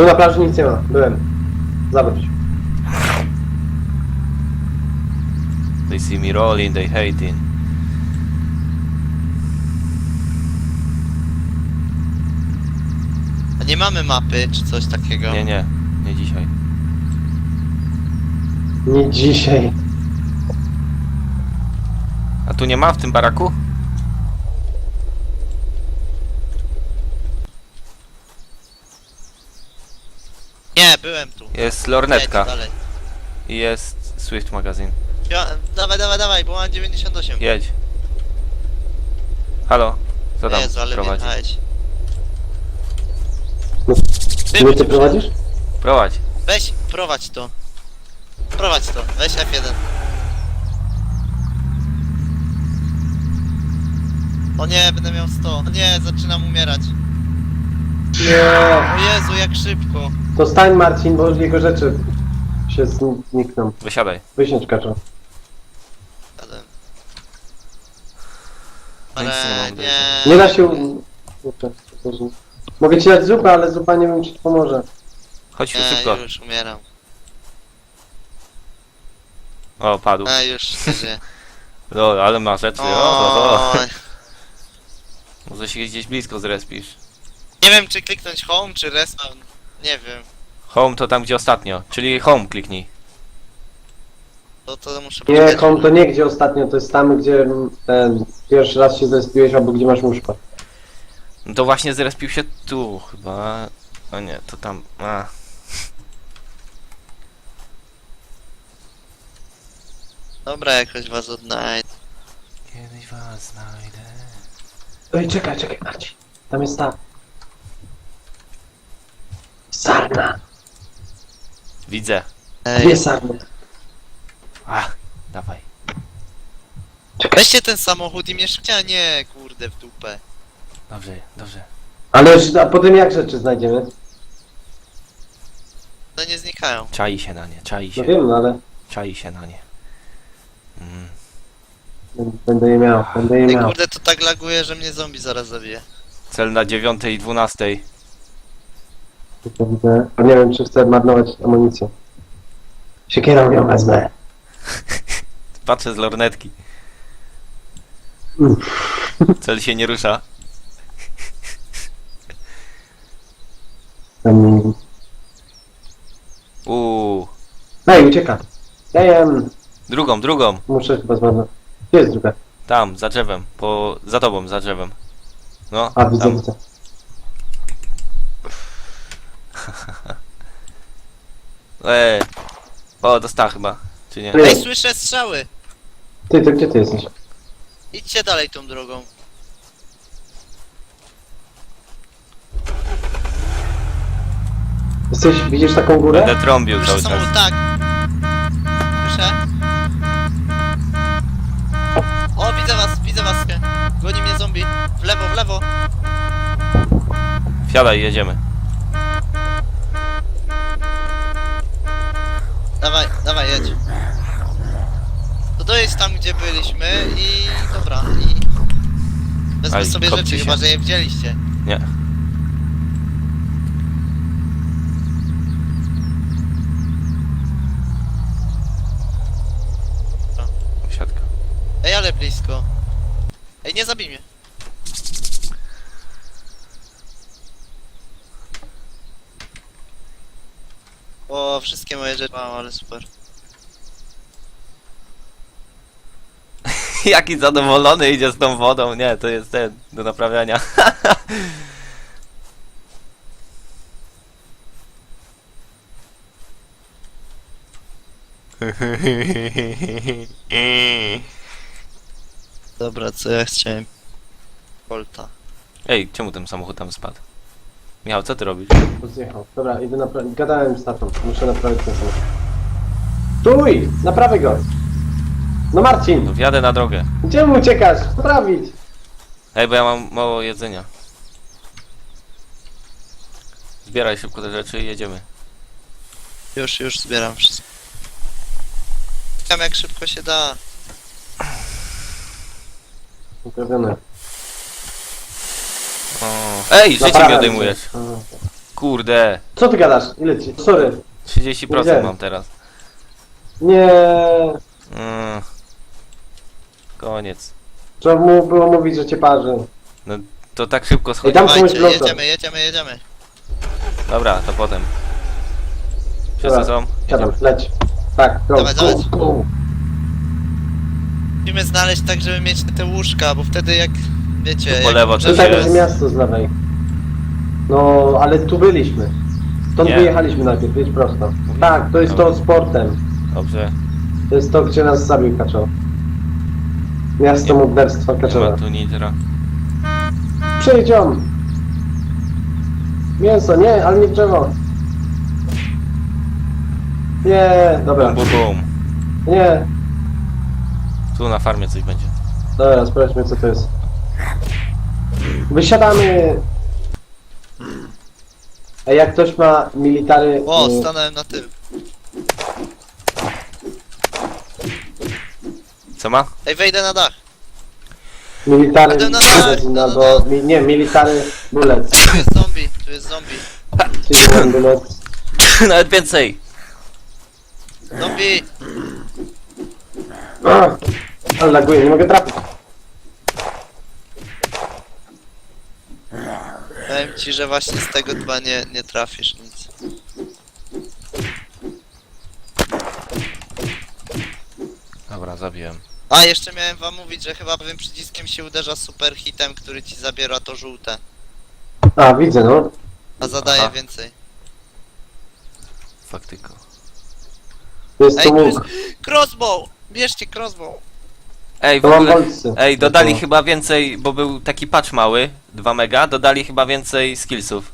Tu na plaży nic nie ma, byłem. Zawróć. They see me rolling, they hating. A nie mamy mapy czy coś takiego? Nie, nie, nie dzisiaj. Nie dzisiaj. A tu nie ma w tym baraku? Nie, byłem tu. Jest lornetka Jedź dalej. i jest Swift magazine. Ja, dawaj, dawaj, dawaj, bo mam 98. Jedź. Halo, co tam Jezu, ale prowadzi? wjechałeś. Nie No, ty prowadzisz? Prowadź. Weź, prowadź to. Prowadź to, weź F1. O nie, będę miał 100. O nie, zaczynam umierać. Nie. O Jezu, jak szybko. To stań Marcin, bo jego rzeczy się znikną. Wysiadaj. Wysiądź kaczo. Jadę. Nic nie Ale mam nie. Nie da się... u- Kurczę, Boże. Mogę ci dać zupę, ale zupa nie wiem czy ci pomoże. Chodź Nie, szybko. już umieram. O, padł. A, już żyję. O, ale ma rzeczy. O, o, o. Oj. Może się gdzieś blisko zrespisz. Nie wiem, czy kliknąć home, czy respawn. Nie wiem. Home to tam, gdzie ostatnio. Czyli home kliknij. To, to muszę Nie, kom to nie gdzie ostatnio, to jest tam gdzie mm, ten pierwszy raz się zespiłeś albo gdzie masz łóżko. No to właśnie zrespił się tu chyba. O nie, to tam. A. Dobra, jakoś was odnajdę. Kiedyś was znajdę. Ej, czekaj, czekaj, Marcin. Tam jest ta. Sarna. Widzę. Dwie Ej, sarny. A, dawaj. weźcie ten samochód i mieszkania, a nie, kurde, w dupę. Dobrze, dobrze. Ale już, a potem jak rzeczy znajdziemy? No nie znikają. Czai się na nie, czai No się. wiem, no ale Czai się na nie. Mm. będę je miał, będę je Ej, miał. kurde, to tak laguje, że mnie zombie zaraz zabije. Cel na 9 i 12. Tylko widzę. Nie wiem, czy chcę marnować amunicję. Siekierą ją wezmę. Patrzę z lornetki. Cel się nie rusza. Tam- Uuu. Ej, ucieka. Ja jem. Drugą, drugą. Muszę chyba zmarnować. Gdzie jest druga? Tam, za drzewem. Po, za tobą, za drzewem. No, A, widzę, tam. widzę. Eee. O, dostała chyba. Czy nie? Ej, słyszę strzały! Ty, ty, gdzie ty jesteś? Idźcie dalej tą drogą. Jesteś, widzisz taką górę? Będę trąbił Słyszę cały czas. samochód, tak. Słyszę. O, widzę was, widzę was. Goni mnie zombie. W lewo, w lewo. Wsiadaj, jedziemy. Dawaj, dawaj, jedź. To dojedź tam, gdzie byliśmy i dobra, i... Wezmę Aj, sobie kopcie rzeczy, się. chyba że je wzięliście. Nie. Siatka. Ej, ale blisko. Ej, nie zabij mnie. O, wszystkie moje rzeczy. Wow, ale super. Jaki zadowolony idzie z tą wodą. Nie, to jest ten, do naprawiania. Dobra, co ja chciałem? Volta. Ej, czemu ten samochód tam spadł? Michał, co ty robisz? Zjechał. Dobra, idę naprawić. Gadałem z tatą. Muszę naprawić ten samochód. Stój! Naprawię go! No No Marcin! wjadę na drogę. Gdzie mu uciekasz? Naprawić! Ej, bo ja mam mało jedzenia. Zbieraj szybko te rzeczy i jedziemy. Już, już zbieram wszystko. Wiem jak szybko się da. Naprawione. O. Ej, życie mi Naprawiam odejmujesz. A. Kurde, Co ty gadasz? Ile ci? Sorry. 30% Widziałem. mam teraz. Nie. Mm. Koniec. Trzeba mu było mówić, że cię parzy. To tak szybko Ej, schodzi. tam komuś jedziemy, jedziemy, jedziemy. Dobra, to potem. Wszyscy Dobra, są? Siadam, leć. Tak, go, Dawaj, go, dawaj. go. Musimy znaleźć tak, żeby mieć te łóżka, bo wtedy jak, wiecie... Po jak lewo coś Tutaj jest. będzie miasto z lewej. No, ale tu byliśmy. Stąd Nie. wyjechaliśmy najpierw, jedź prosto. Tak, to jest to z portem. Dobrze. To jest to, gdzie nas zabił Kaczow. Miasto Nie. morderstwa Nie Kaczowa. ma tu nitra. Przejdziemy. Mięso, nie, ale nie w drzewo. Nie, dobra, Bum, bum, bum. nie. Tu na farmie coś będzie. Dobra, sprawdźmy co to jest. Wysiadamy! A jak ktoś ma military... O, y, stanąłem na tym. Co ma? Ej, wejdę na dach. military... Jadę na dach, no, no, albo... Mi, nie, military bullet. Tu jest zombie, tu jest zombie. Czyli bullet. Nawet więcej! Zombie! Ale laguję, nie mogę trafić. Ci, że właśnie z tego chyba nie, nie trafisz nic. Dobra, zabiłem. A, jeszcze miałem wam mówić, że chyba prawym przyciskiem się uderza super hitem, który ci zabiera to żółte. A, widzę, no. A zadaje Aha. więcej. Faktyko. To jest Ej, to jest crossbow! Bierzcie crossbow! Ej, w To mam ogóle... Ej, dodali chyba więcej, bo był taki patch mały, 2 mega, dodali chyba więcej skillsów.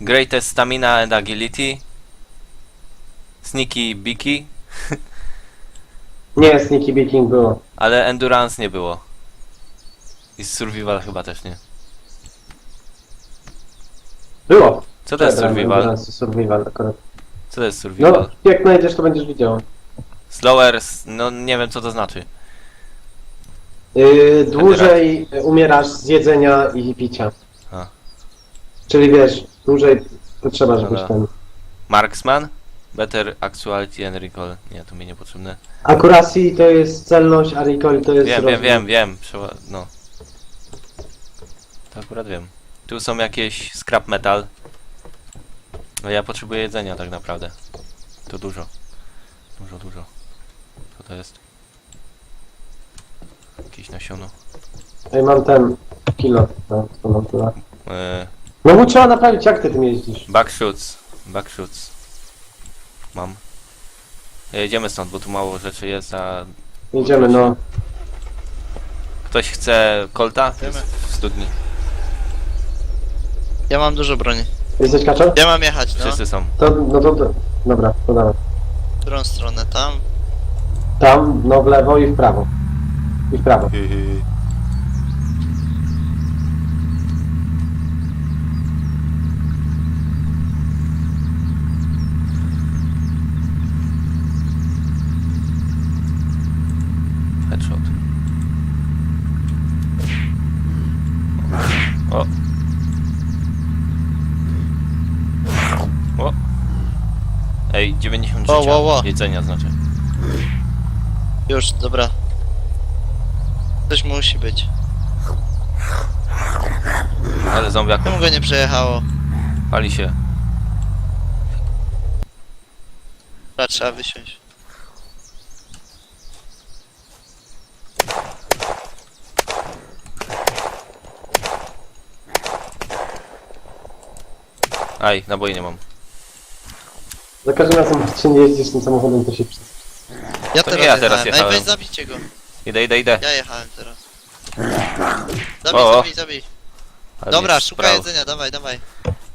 Greatest stamina and agility. Sneaky beaky, Nie, Sneaky Beaking było. ale endurance nie było. I survival chyba też nie. Było. Co to jest survival? Survival akurat. Co to jest survival? No, jak znajdziesz, to będziesz widział. Slower, s- no nie wiem co to znaczy. Yy, dłużej umierasz z jedzenia i picia. A. Czyli wiesz, dłużej potrzeba, żebyś Dobra. ten... Marksman? Better actuality and recall. Nie, to mi niepotrzebne. Accuracy to jest celność, a recoil to jest Wiem, wiem, rozwój. wiem, wiem. Przeła- no. To akurat wiem. Tu są jakieś scrap metal. No ja potrzebuję jedzenia tak naprawdę. To dużo. Dużo, dużo. Co to jest? Jakieś nasiono. Ej, mam ten kilo. No, to mam tyle. Eee, no bo trzeba naprawić, jak ty tym jeździsz. backshoots. Backshoots. Mam. Jedziemy stąd, bo tu mało rzeczy jest, a Jedziemy, no. ktoś chce kolta? W studni. Ja mam dużo broni. Jesteś kaczor? Ja mam jechać, no. Wszyscy są. To, no to, to, dobra, to dawaj. W którą stronę? Tam? Tam, no w lewo i w prawo. I w prawo. Headshot. O. O. Ej, 90 O, życia. o, o. Jedzenia znaczy. Już, dobra. Coś musi być. Ale zombiak Czemu go nie przejechało? pali się. Dobra, trzeba wysiąść. Aj, naboi nie mam. Za każdym razem, jak się nie jeździsz tym samochodem, to się przy... Ja To teraz nie ja teraz jechałem. Ej, jechałem. weź zabijcie go. Idę, idę, idę. Ja jechałem teraz. Zabij, O, o. zabij, zabij. Ale Dobra, mnie szukaj sprał. jedzenia, dawaj, dawaj.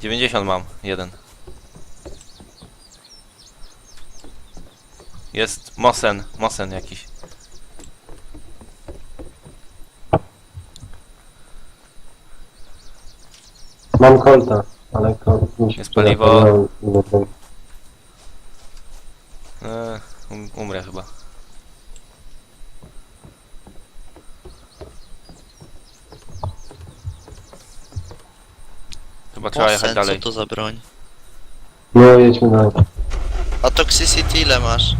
90 mam, jeden. Jest Mosen, Mosen jakiś. Mam kolta, ale kolt mi się Jest przyda, paliwo. to to- Eee, um, umrę chyba. Chyba trzeba jechać Mosen, dalej. co to za broń? No, jedźmy dalej. A toxicity ile masz?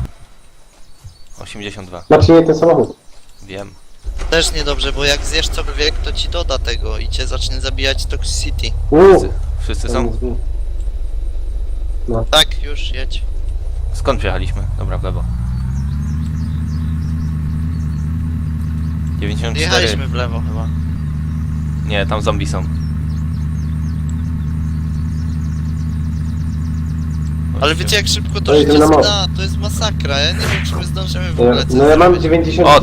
82. Znaczy nie ten samochód. Wiem. Też niedobrze, bo jak zjesz cokolwiek, to ci doda tego i cię zacznie zabijać toxicity. Uuu. Wszyscy, wszyscy są? Tak, już jedź. Skąd przyjechaliśmy? Dobra, w lewo. 94. Jechaliśmy w lewo chyba. Nie, tam zombie są. Ale wiecie jak szybko to to na zna, to jest masakra, ja nie wiem czy my zdążymy w Ja, ogóle coś no ja mam zrobić. 94. O,